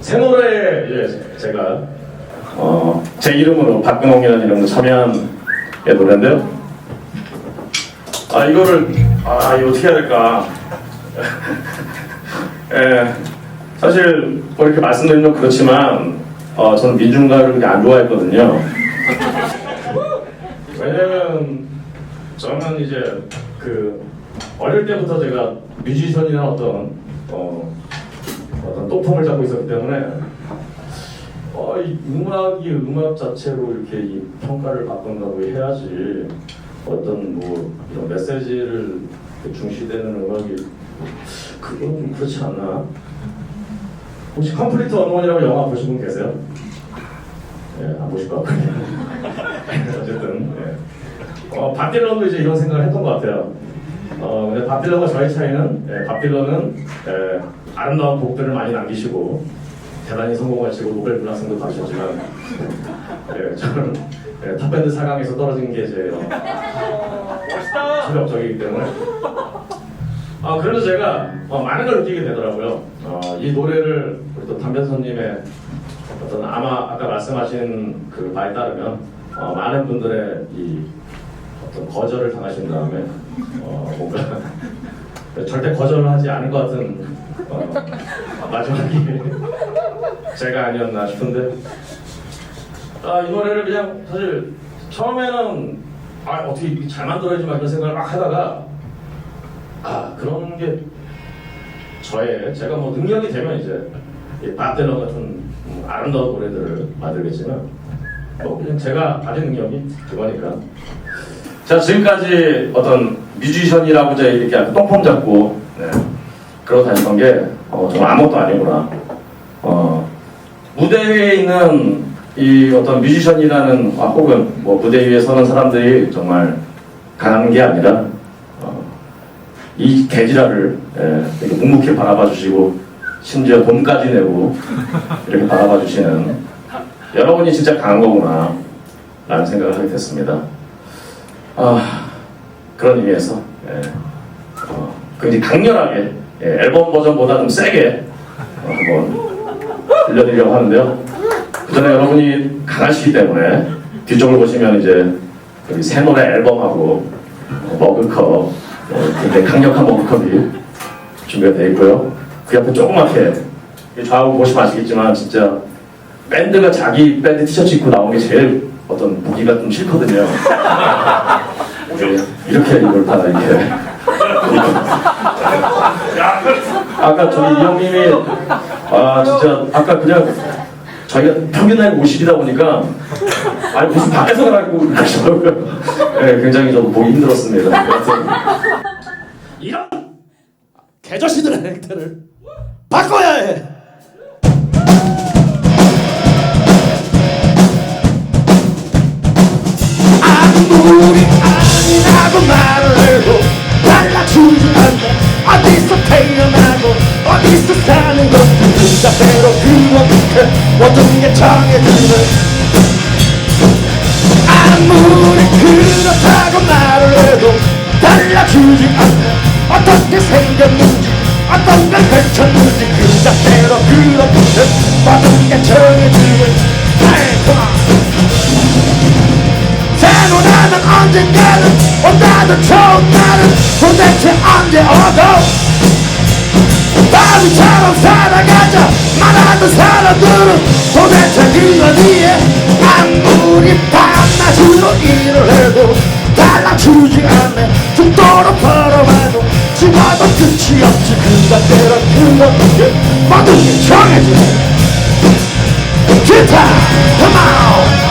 새 노래에 예, 제가 어, 제 이름으로 박근홍이라는 이름으로 참여한 노래인데요. 아 이거를 아 이거 어떻게 해야 될까? 예, 사실 뭐 이렇게 말씀드리면 그렇지만 어, 저는 민중가를 그렇게 안 좋아했거든요. 왜냐면 저는 이제 그 어릴 때부터 제가 뮤지션이나 어떤 어, 어떤 또폼을 잡고 있었기 때문에 어, 이 음악이 음악 자체로 이렇게 이 평가를 받는다고 해야지 어떤 뭐 이런 메시지를 중시되는 음악이 그건 좀 그렇지 않나? 혹시 컴플리트 언원이라고 영화 보신 분 계세요? 예, 안 보실 것 예. 어, 밥 딜런도 이제 이런 생각을 했던 것 같아요. 어, 근데 밥 딜런과 저의 차이는 예, 밥 딜런은 예, 아름다운 곡들을 많이 남기시고 대단히 성공하시고 노벨 문학상도 받으셨지만 예, 저는 예, 탑밴드 4강에서 떨어진 게제 어, 체력적이기 때문에 아 그래서 제가 어, 많은 걸 느끼게 되더라고요. 어, 이 노래를 우리 또 담변선님의 어떤 아마 아까 말씀하신 그 바에 따르면 어, 많은 분들의 이 거절을 당하신 다음에 어, 뭔가 절대 거절을 하지 않을 것 같은 어, 마지막이 제가 아니었나 싶은데. 아, 이 노래를 그냥 사실 처음에는 아, 어떻게 잘 만들어야지 막 이런 생각을 막 하다가 아 그런 게 저의 제가 뭐 능력이 되면 이제 이 바텔러 같은 음, 아름다운 노래들을 만들겠지만 뭐 그냥 제가 가진 능력이 그거니까 자 지금까지 어떤 뮤지션이라고 이제 이렇게 똥폼 잡고 네, 그러고 다녔던 게 어, 정말 아무것도 아니구나 어, 무대 위에 있는 이 어떤 뮤지션이라는 아, 혹은 뭐 무대 위에 서는 사람들이 정말 강한 게 아니라 어, 이 개지라를 예, 이렇게 묵묵히 바라봐 주시고 심지어 돈까지 내고 이렇게 바라봐 주시는 여러분이 진짜 강한 거구나 라는 생각을 하게 됐습니다. 아, 그런 의미에서 예, 어, 굉장히 강렬하게 예, 앨범 버전보다 좀 세게 어, 한번 들려드리려고 하는데요. 그 전에 여러분이 강하시기 때문에 뒤쪽을 보시면 이제 여기 새 노래 앨범하고 어, 머그컵 어, 굉장히 강력한 머그컵이 준비가 되어 있고요. 그 옆에 조그맣게 이 좌우 보시면 아시겠지만 진짜 밴드가 자기 밴드 티셔츠 입고 나오는 게 제일 어떤 무기가 좀 싫거든요. 네, 이렇게 이걸 다 이렇게 아까 저희 이 형님이 아 진짜 아까 그냥 저희가 평균 나이 50이다 보니까 아니 무슨 밖에서 가라고 그러시더라고요. 네, 굉장히 좀 보기 힘들었습니다. 여하튼 이런 개자식들의 행태를 바꿔야 해. 아무리 아니라고 말을 해도 달라주지 않네 어디서 태어나고 어디서 사는 것도 그 자세로 그렇게 모든 게 정해지는 아무리 그렇다고 말을 해도 달라주지 않네. 어떻게 생겼는지 어떤 걸 펼쳤는지 그 자체로 그렇게 모든 게 정해지는 도대체 언제 오고 바위처럼 살아가자. 말하는 사람들은 도대체 그 어디에 아무리 밤낮으로 일을 해도 달라주지 않네. 죽도록 걸어봐도 죽어도 끝이 없지. 그간대로 그렇게 모든 게 정해지네. 기타 come on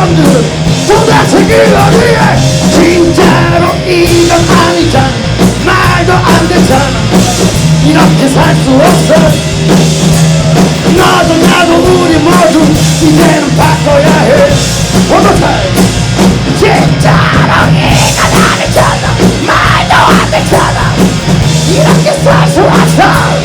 사람들은 도대체 그거 위해 진짜로 이건 아니잖아. 말도 안 되잖아. 이렇게 살 수 없어. 너도 나도 우리 모두 이제는 바꿔야 해. 오토타임 진짜로 이건 아니잖아. 말도 안 되잖아. 이렇게 살 수 없어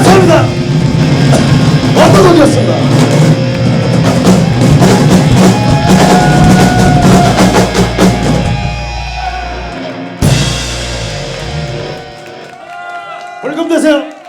감사합니다. 어떤 곡이었습니다 벌금 되세요